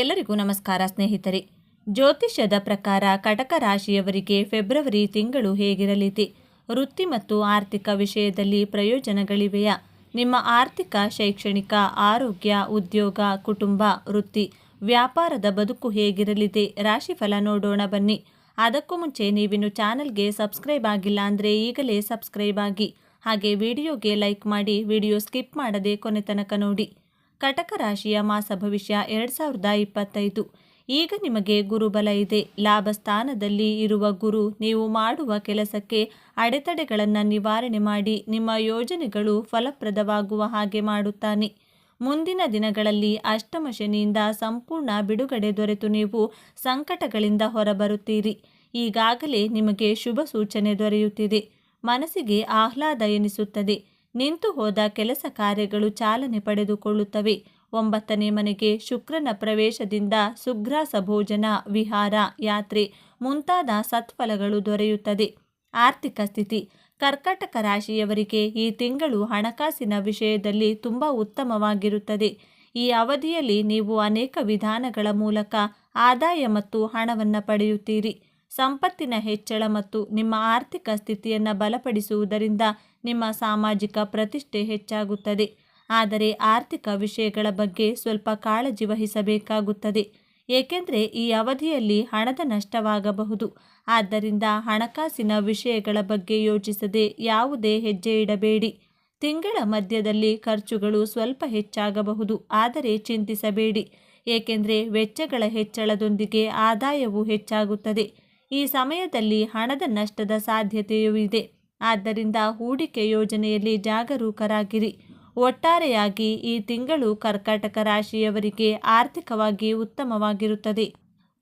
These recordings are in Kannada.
ಎಲ್ಲರಿಗೂ ನಮಸ್ಕಾರ, ಸ್ನೇಹಿತರೆ. ಜ್ಯೋತಿಷ್ಯದ ಪ್ರಕಾರ ಕಟಕ ರಾಶಿಯವರಿಗೆ ಫೆಬ್ರವರಿ ತಿಂಗಳು ಹೇಗಿರಲಿದೆ? ವೃತ್ತಿ ಮತ್ತು ಆರ್ಥಿಕ ವಿಷಯದಲ್ಲಿ ಪ್ರಯೋಜನಗಳಿವೆಯಾ? ನಿಮ್ಮ ಆರ್ಥಿಕ, ಶೈಕ್ಷಣಿಕ, ಆರೋಗ್ಯ, ಉದ್ಯೋಗ, ಕುಟುಂಬ, ವೃತ್ತಿ, ವ್ಯಾಪಾರದ ಬದುಕು ಹೇಗಿರಲಿದೆ? ರಾಶಿಫಲ ನೋಡೋಣ ಬನ್ನಿ. ಅದಕ್ಕೂ ಮುಂಚೆ ನೀವಿನ್ನು ಚಾನಲ್ಗೆ ಸಬ್ಸ್ಕ್ರೈಬ್ ಆಗಿಲ್ಲ ಅಂದರೆ ಈಗಲೇ ಸಬ್ಸ್ಕ್ರೈಬ್ ಆಗಿ. ಹಾಗೆ ವಿಡಿಯೋಗೆ ಲೈಕ್ ಮಾಡಿ, ವಿಡಿಯೋ ಸ್ಕಿಪ್ ಮಾಡದೆ ಕೊನೆ ತನಕ ನೋಡಿ. ಕಟಕ ರಾಶಿಯ ಮಾಸ ಭವಿಷ್ಯ ಎರಡು ಸಾವಿರದ ಇಪ್ಪತ್ತೈದು. ಈಗ ನಿಮಗೆ ಗುರುಬಲ ಇದೆ. ಲಾಭ ಸ್ಥಾನದಲ್ಲಿ ಇರುವ ಗುರು, ನೀವು ಮಾಡುವ ಕೆಲಸಕ್ಕೆ ಅಡೆತಡೆಗಳನ್ನು ನಿವಾರಣೆ ಮಾಡಿ, ನಿಮ್ಮ ಯೋಜನೆಗಳು ಫಲಪ್ರದವಾಗುವ ಹಾಗೆ ಮಾಡುತ್ತಾನೆ. ಮುಂದಿನ ದಿನಗಳಲ್ಲಿ ಅಷ್ಟಮ ಶನಿಯಿಂದ ಸಂಪೂರ್ಣ ಬಿಡುಗಡೆ ದೊರೆತು ನೀವು ಸಂಕಟಗಳಿಂದ ಹೊರಬರುತ್ತೀರಿ. ಈಗಾಗಲೇ ನಿಮಗೆ ಶುಭ ಸೂಚನೆ ದೊರೆಯುತ್ತಿದೆ. ಮನಸ್ಸಿಗೆ ಆಹ್ಲಾದ ಎನಿಸುತ್ತದೆ. ನಿಂತು ಹೋದ ಕೆಲಸ ಕಾರ್ಯಗಳು ಚಾಲನೆ ಪಡೆದುಕೊಳ್ಳುತ್ತವೆ. ಒಂಬತ್ತನೇ ಮನೆಗೆ ಶುಕ್ರನ ಪ್ರವೇಶದಿಂದ ಸುಗ್ರಾಸ ಭೋಜನ, ವಿಹಾರ, ಯಾತ್ರೆ ಮುಂತಾದ ಸತ್ಫಲಗಳು ದೊರೆಯುತ್ತದೆ. ಆರ್ಥಿಕ ಸ್ಥಿತಿ. ಕರ್ಕಾಟಕ ರಾಶಿಯವರಿಗೆ ಈ ತಿಂಗಳು ಹಣಕಾಸಿನ ವಿಷಯದಲ್ಲಿ ತುಂಬ ಉತ್ತಮವಾಗಿರುತ್ತದೆ. ಈ ಅವಧಿಯಲ್ಲಿ ನೀವು ಅನೇಕ ವಿಧಾನಗಳ ಮೂಲಕ ಆದಾಯ ಮತ್ತು ಹಣವನ್ನು ಪಡೆಯುತ್ತೀರಿ. ಸಂಪತ್ತಿನ ಹೆಚ್ಚಳ ಮತ್ತು ನಿಮ್ಮ ಆರ್ಥಿಕ ಸ್ಥಿತಿಯನ್ನು ಬಲಪಡಿಸುವುದರಿಂದ ನಿಮ್ಮ ಸಾಮಾಜಿಕ ಪ್ರತಿಷ್ಠೆ ಹೆಚ್ಚಾಗುತ್ತದೆ. ಆದರೆ ಆರ್ಥಿಕ ವಿಷಯಗಳ ಬಗ್ಗೆ ಸ್ವಲ್ಪ ಕಾಳಜಿ ವಹಿಸಬೇಕಾಗುತ್ತದೆ. ಏಕೆಂದರೆ ಈ ಅವಧಿಯಲ್ಲಿ ಹಣದ ನಷ್ಟವಾಗಬಹುದು. ಆದ್ದರಿಂದ ಹಣಕಾಸಿನ ವಿಷಯಗಳ ಬಗ್ಗೆ ಯೋಚಿಸದೆ ಯಾವುದೇ ಹೆಜ್ಜೆ ಇಡಬೇಡಿ. ತಿಂಗಳ ಮಧ್ಯದಲ್ಲಿ ಖರ್ಚುಗಳು ಸ್ವಲ್ಪ ಹೆಚ್ಚಾಗಬಹುದು. ಆದರೆ ಚಿಂತಿಸಬೇಡಿ. ಏಕೆಂದರೆ ವೆಚ್ಚಗಳ ಹೆಚ್ಚಳದೊಂದಿಗೆ ಆದಾಯವು ಹೆಚ್ಚಾಗುತ್ತದೆ. ಈ ಸಮಯದಲ್ಲಿ ಹಣದ ನಷ್ಟದ ಸಾಧ್ಯತೆಯೂ ಇದೆ. ಆದ್ದರಿಂದ ಹೂಡಿಕೆ ಯೋಜನೆಯಲ್ಲಿ ಜಾಗರೂಕರಾಗಿರಿ. ಒಟ್ಟಾರೆಯಾಗಿ ಈ ತಿಂಗಳು ಕರ್ಕಾಟಕ ರಾಶಿಯವರಿಗೆ ಆರ್ಥಿಕವಾಗಿ ಉತ್ತಮವಾಗಿರುತ್ತದೆ.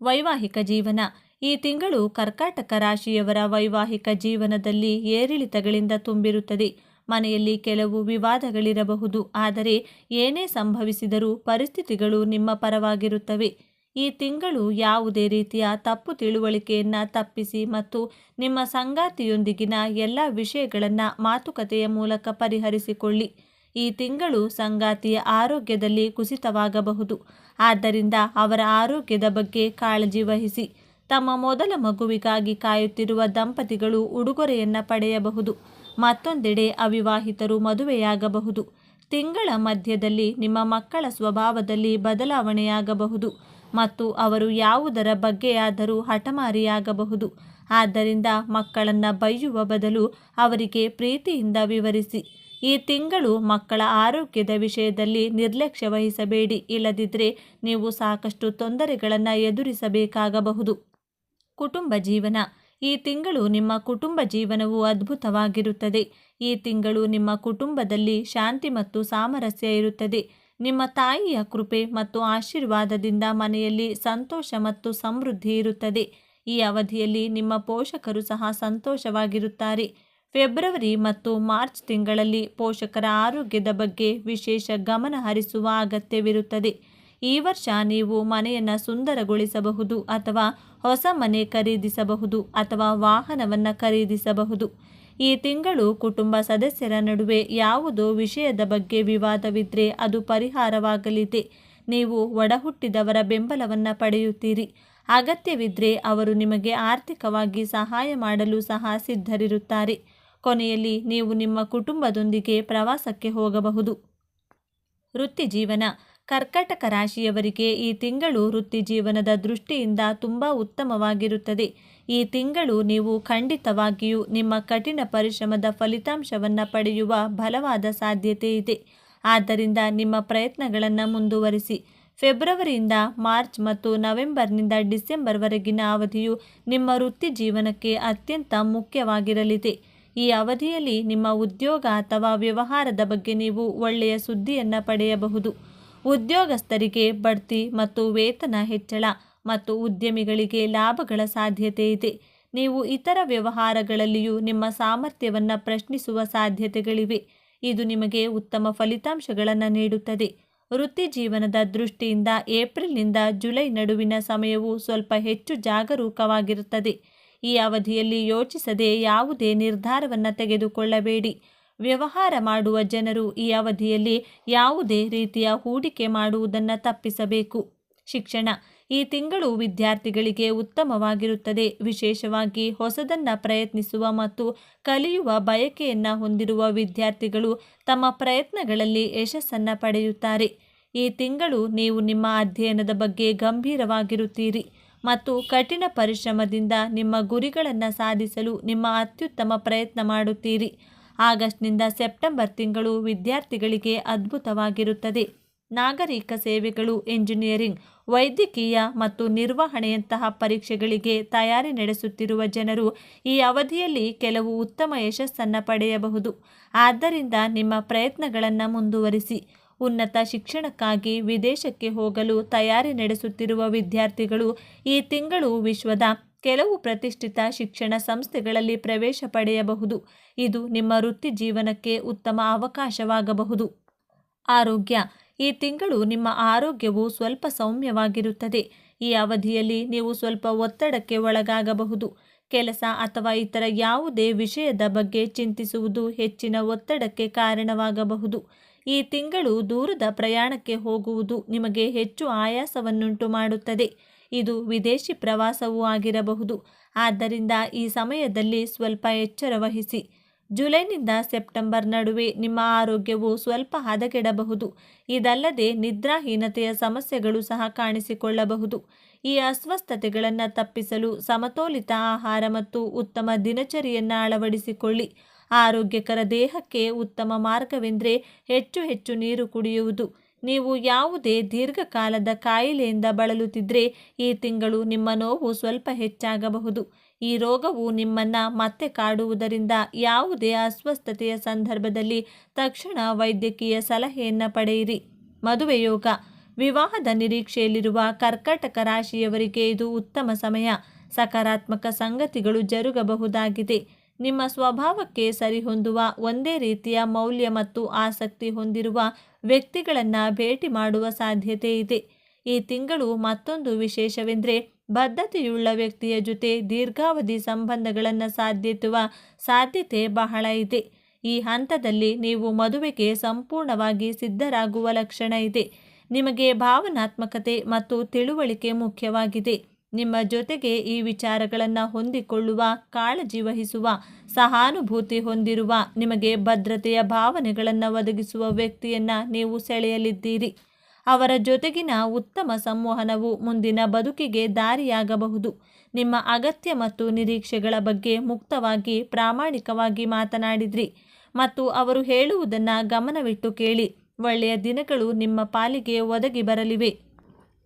ವೈವಾಹಿಕ ಜೀವನ. ಈ ತಿಂಗಳು ಕರ್ಕಾಟಕ ರಾಶಿಯವರ ವೈವಾಹಿಕ ಜೀವನದಲ್ಲಿ ಏರಿಳಿತಗಳಿಂದ ತುಂಬಿರುತ್ತದೆ. ಮನೆಯಲ್ಲಿ ಕೆಲವು ವಿವಾದಗಳಿರಬಹುದು. ಆದರೆ ಏನೇ ಸಂಭವಿಸಿದರೂ ಪರಿಸ್ಥಿತಿಗಳು ನಿಮ್ಮ ಪರವಾಗಿರುತ್ತವೆ. ಈ ತಿಂಗಳು ಯಾವುದೇ ರೀತಿಯ ತಪ್ಪು ತಿಳುವಳಿಕೆಯನ್ನು ತಪ್ಪಿಸಿ ಮತ್ತು ನಿಮ್ಮ ಸಂಗಾತಿಯೊಂದಿಗಿನ ಎಲ್ಲ ವಿಷಯಗಳನ್ನು ಮಾತುಕತೆಯ ಮೂಲಕ ಪರಿಹರಿಸಿಕೊಳ್ಳಿ. ಈ ತಿಂಗಳು ಸಂಗಾತಿಯ ಆರೋಗ್ಯದಲ್ಲಿ ಕುಸಿತವಾಗಬಹುದು. ಆದ್ದರಿಂದ ಅವರ ಆರೋಗ್ಯದ ಬಗ್ಗೆ ಕಾಳಜಿ ವಹಿಸಿ. ತಮ್ಮ ಮೊದಲ ಮಗುವಿಗಾಗಿ ಕಾಯುತ್ತಿರುವ ದಂಪತಿಗಳು ಉಡುಗೊರೆಯನ್ನು ಪಡೆಯಬಹುದು. ಮತ್ತೊಂದೆಡೆ ಅವಿವಾಹಿತರು ಮದುವೆಯಾಗಬಹುದು. ತಿಂಗಳ ಮಧ್ಯದಲ್ಲಿ ನಿಮ್ಮ ಮಕ್ಕಳ ಸ್ವಭಾವದಲ್ಲಿ ಬದಲಾವಣೆಯಾಗಬಹುದು. ಮತ್ತು ಅವರು ಯಾವುದರ ಬಗ್ಗೆಯಾದರೂ ಹಠಮಾರಿಯಾಗಬಹುದು. ಆದ್ದರಿಂದ ಮಕ್ಕಳನ್ನು ಬೈಯುವ ಬದಲು ಅವರಿಗೆ ಪ್ರೀತಿಯಿಂದ ವಿವರಿಸಿ. ಈ ತಿಂಗಳು ಮಕ್ಕಳ ಆರೋಗ್ಯದ ವಿಷಯದಲ್ಲಿ ನಿರ್ಲಕ್ಷ್ಯ ವಹಿಸಬೇಡಿ. ಇಲ್ಲದಿದ್ದರೆ ನೀವು ಸಾಕಷ್ಟು ತೊಂದರೆಗಳನ್ನು ಎದುರಿಸಬೇಕಾಗಬಹುದು. ಕುಟುಂಬ ಜೀವನ. ಈ ತಿಂಗಳು ನಿಮ್ಮ ಕುಟುಂಬ ಜೀವನವು ಅದ್ಭುತವಾಗಿರುತ್ತದೆ. ಈ ತಿಂಗಳು ನಿಮ್ಮ ಕುಟುಂಬದಲ್ಲಿ ಶಾಂತಿ ಮತ್ತು ಸಾಮರಸ್ಯ ಇರುತ್ತದೆ. ನಿಮ್ಮ ತಾಯಿಯ ಕೃಪೆ ಮತ್ತು ಆಶೀರ್ವಾದದಿಂದ ಮನೆಯಲ್ಲಿ ಸಂತೋಷ ಮತ್ತು ಸಮೃದ್ಧಿ ಇರುತ್ತದೆ. ಈ ಅವಧಿಯಲ್ಲಿ ನಿಮ್ಮ ಪೋಷಕರು ಸಹ ಸಂತೋಷವಾಗಿರುತ್ತಾರೆ. ಫೆಬ್ರವರಿ ಮತ್ತು ಮಾರ್ಚ್ ತಿಂಗಳಲ್ಲಿ ಪೋಷಕರ ಆರೋಗ್ಯದ ಬಗ್ಗೆ ವಿಶೇಷ ಗಮನ ಹರಿಸುವ ಅಗತ್ಯವಿರುತ್ತದೆ. ಈ ವರ್ಷ ನೀವು ಮನೆಯನ್ನು ಸುಂದರಗೊಳಿಸಬಹುದು ಅಥವಾ ಹೊಸ ಮನೆ ಖರೀದಿಸಬಹುದು ಅಥವಾ ವಾಹನವನ್ನು ಖರೀದಿಸಬಹುದು. ಈ ತಿಂಗಳು ಕುಟುಂಬ ಸದಸ್ಯರ ನಡುವೆ ಯಾವುದೋ ವಿಷಯದ ಬಗ್ಗೆ ವಿವಾದವಿದ್ದರೆ ಅದು ಪರಿಹಾರವಾಗಲಿದೆ. ನೀವು ಒಡಹುಟ್ಟಿದವರ ಬೆಂಬಲವನ್ನು ಪಡೆಯುತ್ತೀರಿ. ಅಗತ್ಯವಿದ್ದರೆ ಅವರು ನಿಮಗೆ ಆರ್ಥಿಕವಾಗಿ ಸಹಾಯ ಮಾಡಲು ಸಹ ಸಿದ್ಧರಿರುತ್ತಾರೆ. ಕೊನೆಯಲ್ಲಿ ನೀವು ನಿಮ್ಮ ಕುಟುಂಬದೊಂದಿಗೆ ಪ್ರವಾಸಕ್ಕೆ ಹೋಗಬಹುದು. ವೃತ್ತಿ ಜೀವನ ಕರ್ಕಾಟಕ ರಾಶಿಯವರಿಗೆ ಈ ತಿಂಗಳು ವೃತ್ತಿ ಜೀವನದ ದೃಷ್ಟಿಯಿಂದ ತುಂಬ ಉತ್ತಮವಾಗಿರುತ್ತದೆ. ಈ ತಿಂಗಳು ನೀವು ಖಂಡಿತವಾಗಿಯೂ ನಿಮ್ಮ ಕಠಿಣ ಪರಿಶ್ರಮದ ಫಲಿತಾಂಶವನ್ನು ಪಡೆಯುವ ಬಲವಾದ ಸಾಧ್ಯತೆ ಇದೆ. ಆದ್ದರಿಂದ ನಿಮ್ಮ ಪ್ರಯತ್ನಗಳನ್ನು ಮುಂದುವರಿಸಿ. ಫೆಬ್ರವರಿಯಿಂದ ಮಾರ್ಚ್ ಮತ್ತು ನವೆಂಬರ್ನಿಂದ ಡಿಸೆಂಬರ್ವರೆಗಿನ ಅವಧಿಯು ನಿಮ್ಮ ವೃತ್ತಿ ಜೀವನಕ್ಕೆ ಅತ್ಯಂತ ಮುಖ್ಯವಾಗಿರಲಿದೆ. ಈ ಅವಧಿಯಲ್ಲಿ ನಿಮ್ಮ ಉದ್ಯೋಗ ಅಥವಾ ವ್ಯವಹಾರದ ಬಗ್ಗೆ ನೀವು ಒಳ್ಳೆಯ ಸುದ್ದಿಯನ್ನು ಪಡೆಯಬಹುದು. ಉದ್ಯೋಗಸ್ಥರಿಗೆ ಬಡ್ತಿ ಮತ್ತು ವೇತನ ಹೆಚ್ಚಳ ಮತ್ತು ಉದ್ಯಮಿಗಳಿಗೆ ಲಾಭಗಳ ಸಾಧ್ಯತೆ ಇದೆ. ನೀವು ಇತರ ವ್ಯವಹಾರಗಳಲ್ಲಿಯೂ ನಿಮ್ಮ ಸಾಮರ್ಥ್ಯವನ್ನು ಪ್ರಶ್ನಿಸುವ ಸಾಧ್ಯತೆಗಳಿವೆ. ಇದು ನಿಮಗೆ ಉತ್ತಮ ಫಲಿತಾಂಶಗಳನ್ನು ನೀಡುತ್ತದೆ. ವೃತ್ತಿ ಜೀವನದ ದೃಷ್ಟಿಯಿಂದ ಏಪ್ರಿಲ್ನಿಂದ ಜುಲೈ ನಡುವಿನ ಸಮಯವು ಸ್ವಲ್ಪ ಹೆಚ್ಚು ಜಾಗರೂಕವಾಗಿರುತ್ತದೆ. ಈ ಅವಧಿಯಲ್ಲಿ ಯೋಚಿಸದೆ ಯಾವುದೇ ನಿರ್ಧಾರವನ್ನು ತೆಗೆದುಕೊಳ್ಳಬೇಡಿ. ವ್ಯವಹಾರ ಮಾಡುವ ಜನರು ಈ ಅವಧಿಯಲ್ಲಿ ಯಾವುದೇ ರೀತಿಯ ಹೂಡಿಕೆ ಮಾಡುವುದನ್ನು ತಪ್ಪಿಸಬೇಕು. ಶಿಕ್ಷಣ ಈ ತಿಂಗಳು ವಿದ್ಯಾರ್ಥಿಗಳಿಗೆ ಉತ್ತಮವಾಗಿರುತ್ತದೆ. ವಿಶೇಷವಾಗಿ ಹೊಸದನ್ನ ಪ್ರಯತ್ನಿಸುವ ಮತ್ತು ಕಲಿಯುವ ಬಯಕೆಯನ್ನು ಹೊಂದಿರುವ ವಿದ್ಯಾರ್ಥಿಗಳು ತಮ್ಮ ಪ್ರಯತ್ನಗಳಲ್ಲಿ ಯಶಸ್ಸನ್ನ ಪಡೆಯುತ್ತಾರೆ. ಈ ತಿಂಗಳು ನೀವು ನಿಮ್ಮ ಅಧ್ಯಯನದ ಬಗ್ಗೆ ಗಂಭೀರವಾಗಿರುತ್ತೀರಿ ಮತ್ತು ಕಠಿಣ ಪರಿಶ್ರಮದಿಂದ ನಿಮ್ಮ ಗುರಿಗಳನ್ನು ಸಾಧಿಸಲು ನಿಮ್ಮ ಅತ್ಯುತ್ತಮ ಪ್ರಯತ್ನ ಮಾಡುತ್ತೀರಿ. ಆಗಸ್ಟ್ನಿಂದ ಸೆಪ್ಟೆಂಬರ್ ತಿಂಗಳು ವಿದ್ಯಾರ್ಥಿಗಳಿಗೆ ಅದ್ಭುತವಾಗಿರುತ್ತದೆ. ನಾಗರಿಕ ಸೇವೆಗಳು, ಎಂಜಿನಿಯರಿಂಗ್, ವೈದ್ಯಕೀಯ ಮತ್ತು ನಿರ್ವಹಣೆಯಂತಹ ಪರೀಕ್ಷೆಗಳಿಗೆ ತಯಾರಿ ನಡೆಸುತ್ತಿರುವ ಜನರು ಈ ಅವಧಿಯಲ್ಲಿ ಕೆಲವು ಉತ್ತಮ ಯಶಸ್ಸನ್ನು ಪಡೆಯಬಹುದು. ಆದ್ದರಿಂದ ನಿಮ್ಮ ಪ್ರಯತ್ನಗಳನ್ನು ಮುಂದುವರಿಸಿ. ಉನ್ನತ ಶಿಕ್ಷಣಕ್ಕಾಗಿ ವಿದೇಶಕ್ಕೆ ಹೋಗಲು ತಯಾರಿ ನಡೆಸುತ್ತಿರುವ ವಿದ್ಯಾರ್ಥಿಗಳು ಈ ತಿಂಗಳು ವಿಶ್ವದ ಕೆಲವು ಪ್ರತಿಷ್ಠಿತ ಶಿಕ್ಷಣ ಸಂಸ್ಥೆಗಳಲ್ಲಿ ಪ್ರವೇಶ ಪಡೆಯಬಹುದು. ಇದು ನಿಮ್ಮ ವೃತ್ತಿ ಜೀವನಕ್ಕೆ ಉತ್ತಮ ಅವಕಾಶವಾಗಬಹುದು. ಆರೋಗ್ಯ. ಈ ತಿಂಗಳು ನಿಮ್ಮ ಆರೋಗ್ಯವು ಸ್ವಲ್ಪ ಸೌಮ್ಯವಾಗಿರುತ್ತದೆ. ಈ ಅವಧಿಯಲ್ಲಿ ನೀವು ಸ್ವಲ್ಪ ಒತ್ತಡಕ್ಕೆ ಒಳಗಾಗಬಹುದು. ಕೆಲಸ ಅಥವಾ ಇತರ ಯಾವುದೇ ವಿಷಯದ ಬಗ್ಗೆ ಚಿಂತಿಸುವುದು ಹೆಚ್ಚಿನ ಒತ್ತಡಕ್ಕೆ ಕಾರಣವಾಗಬಹುದು. ಈ ತಿಂಗಳು ದೂರದ ಪ್ರಯಾಣಕ್ಕೆ ಹೋಗುವುದು ನಿಮಗೆ ಹೆಚ್ಚು ಆಯಾಸವನ್ನುಂಟು ಮಾಡುತ್ತದೆ ಇದು ವಿದೇಶಿ ಪ್ರವಾಸವೂ ಆಗಿರಬಹುದು. ಆದ್ದರಿಂದ ಈ ಸಮಯದಲ್ಲಿ ಸ್ವಲ್ಪ ಎಚ್ಚರ ವಹಿಸಿ. ಜುಲೈನಿಂದ ಸೆಪ್ಟೆಂಬರ್ ನಡುವೆ ನಿಮ್ಮ ಆರೋಗ್ಯವು ಸ್ವಲ್ಪ ಹದಗೆಡಬಹುದು. ಇದಲ್ಲದೆ ನಿದ್ರಾಹೀನತೆಯ ಸಮಸ್ಯೆಗಳು ಸಹ ಕಾಣಿಸಿಕೊಳ್ಳಬಹುದು. ಈ ಅಸ್ವಸ್ಥತೆಗಳನ್ನು ತಪ್ಪಿಸಲು ಸಮತೋಲಿತ ಆಹಾರ ಮತ್ತು ಉತ್ತಮ ದಿನಚರಿಯನ್ನು ಅಳವಡಿಸಿಕೊಳ್ಳಿ. ಆರೋಗ್ಯಕರ ದೇಹಕ್ಕೆ ಉತ್ತಮ ಮಾರ್ಗವೆಂದರೆ ಹೆಚ್ಚು ಹೆಚ್ಚು ನೀರು ಕುಡಿಯುವುದು. ನೀವು ಯಾವುದೇ ದೀರ್ಘಕಾಲದ ಕಾಯಿಲೆಯಿಂದ ಬಳಲುತ್ತಿದ್ದರೆ ಈ ತಿಂಗಳು ನಿಮ್ಮ ನೋವು ಸ್ವಲ್ಪ ಹೆಚ್ಚಾಗಬಹುದು. ಈ ರೋಗವು ನಿಮ್ಮನ್ನು ಮತ್ತೆ ಕಾಡುವುದರಿಂದ ಯಾವುದೇ ಅಸ್ವಸ್ಥತೆಯ ಸಂದರ್ಭದಲ್ಲಿ ತಕ್ಷಣ ವೈದ್ಯಕೀಯ ಸಲಹೆಯನ್ನು ಪಡೆಯಿರಿ. ಮದುವೆ ಯೋಗ. ವಿವಾಹದ ನಿರೀಕ್ಷೆಯಲ್ಲಿರುವ ಕರ್ಕಾಟಕ ರಾಶಿಯವರಿಗೆ ಇದು ಉತ್ತಮ ಸಮಯ. ಸಕಾರಾತ್ಮಕ ಸಂಗತಿಗಳು ಜರುಗಬಹುದಾಗಿದೆ. ನಿಮ್ಮ ಸ್ವಭಾವಕ್ಕೆ ಸರಿಹೊಂದುವ ಒಂದೇ ರೀತಿಯ ಮೌಲ್ಯ ಮತ್ತು ಆಸಕ್ತಿ ಹೊಂದಿರುವ ವ್ಯಕ್ತಿಗಳನ್ನು ಭೇಟಿ ಮಾಡುವ ಸಾಧ್ಯತೆ ಇದೆ. ಈ ತಿಂಗಳು ಮತ್ತೊಂದು ವಿಶೇಷವೆಂದರೆ, ಬದ್ಧತೆಯುಳ್ಳ ವ್ಯಕ್ತಿಯ ಜೊತೆ ದೀರ್ಘಾವಧಿ ಸಂಬಂಧಗಳನ್ನು ಸಾಧಿಸುವ ಸಾಧ್ಯತೆ ಬಹಳ ಇದೆ. ಈ ಹಂತದಲ್ಲಿ ನೀವು ಮದುವೆಗೆ ಸಂಪೂರ್ಣವಾಗಿ ಸಿದ್ಧರಾಗುವ ಲಕ್ಷಣ ಇದೆ. ನಿಮಗೆ ಭಾವನಾತ್ಮಕತೆ ಮತ್ತು ತಿಳುವಳಿಕೆ ಮುಖ್ಯವಾಗಿದೆ. ನಿಮ್ಮ ಜೊತೆಗೆ ಈ ವಿಚಾರಗಳನ್ನು ಹೊಂದಿಕೊಳ್ಳುವ, ಕಾಳಜಿ ವಹಿಸುವ, ಸಹಾನುಭೂತಿ ಹೊಂದಿರುವ, ನಿಮಗೆ ಭದ್ರತೆಯ ಭಾವನೆಗಳನ್ನು ಒದಗಿಸುವ ವ್ಯಕ್ತಿಯನ್ನು ನೀವು ಸೆಳೆಯಲಿದ್ದೀರಿ. ಅವರ ಜೊತೆಗಿನ ಉತ್ತಮ ಸಂವಹನವು ಮುಂದಿನ ಬದುಕಿಗೆ ದಾರಿಯಾಗಬಹುದು. ನಿಮ್ಮ ಅಗತ್ಯ ಮತ್ತು ನಿರೀಕ್ಷೆಗಳ ಬಗ್ಗೆ ಮುಕ್ತವಾಗಿ, ಪ್ರಾಮಾಣಿಕವಾಗಿ ಮಾತನಾಡಿದ್ರಿ ಮತ್ತು ಅವರು ಹೇಳುವುದನ್ನು ಗಮನವಿಟ್ಟು ಕೇಳಿ, ಒಳ್ಳೆಯ ದಿನಗಳು ನಿಮ್ಮ ಪಾಲಿಗೆ ಒದಗಿ ಬರಲಿವೆ.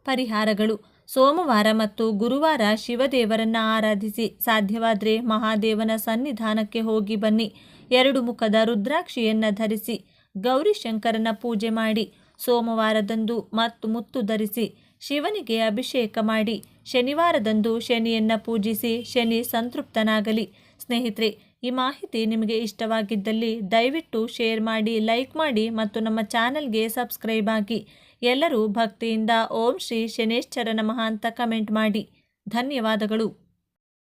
ಪರಿಹಾರಗಳು. ಸೋಮವಾರ ಮತ್ತು ಗುರುವಾರ ಶಿವದೇವರನ್ನ ಆರಾಧಿಸಿ ಸಾಧ್ಯವಾದರೆ ಮಹಾದೇವನ ಸನ್ನಿಧಾನಕ್ಕೆ ಹೋಗಿ ಬನ್ನಿ. ಎರಡು ಮುಖದ ರುದ್ರಾಕ್ಷಿಯನ್ನು ಧರಿಸಿ ಗೌರಿಶಂಕರನ ಪೂಜೆ ಮಾಡಿ, ಸೋಮವಾರದಂದು ಮತ್ತು ಮುತ್ತು ಧರಿಸಿ ಶಿವನಿಗೆ ಅಭಿಷೇಕ ಮಾಡಿ, ಶನಿವಾರದಂದು ಶನಿಯನ್ನು ಪೂಜಿಸಿ ಶನಿ ಸಂತೃಪ್ತನಾಗಲಿ. ಸ್ನೇಹಿತರೆ, ಈ ಮಾಹಿತಿ ನಿಮಗೆ ಇಷ್ಟವಾಗಿದ್ದಲ್ಲಿ ದಯವಿಟ್ಟು ಶೇರ್ ಮಾಡಿ, ಲೈಕ್ ಮಾಡಿ ಮತ್ತು ನಮ್ಮ ಚಾನಲ್ಗೆ ಸಬ್ಸ್ಕ್ರೈಬ್ ಆಗಿ ಎಲ್ಲರೂ ಭಕ್ತಿಯಿಂದ ಓಂ ಶ್ರೀ ಶನೇಶ್ವರ ನಮಃ ಅಂತ ಕಮೆಂಟ್ ಮಾಡಿ. ಧನ್ಯವಾದಗಳು.